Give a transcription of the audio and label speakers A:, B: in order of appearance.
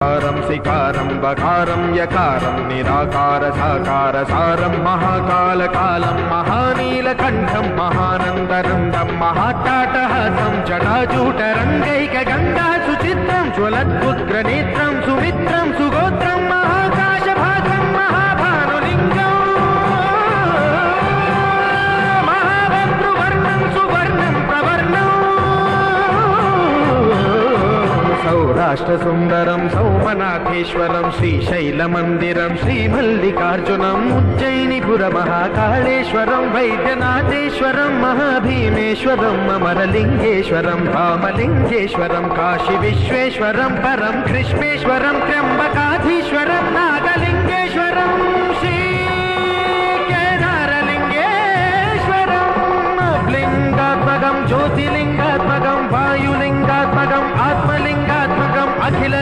A: కారం శికారం బకారం యకారం నిరాకార సాకార సారం మహాకాల కాలం మహానీల కంఠం మహానందనందం మహాటాటహాసం జటాజూట రంగైక గంగా సుచిత్రం జ్వలద్భుగ్ర నేత్రం సుమిత్ర కాష్ఠసుందరం సౌమనాథేశ్వరం శ్రీశైలమందిరం శ్రీమల్లికార్జునం ఉజ్జయినిపుర మహాకాళేశ్వరం వైద్యనాథేశ్వరం మహాభీమేశ్వరం అమరలింగేశ్వరం రామలింగేశ్వరం కాశీ విశ్వేశ్వరం పరం కృష్ణేశ్వరం త్ర్యంబకాధీశ్వరం నాగలింగేశ్వరం శ్రీ లింగాత్మకం జ్యోతిలింగాత్మకం వాయు अखिल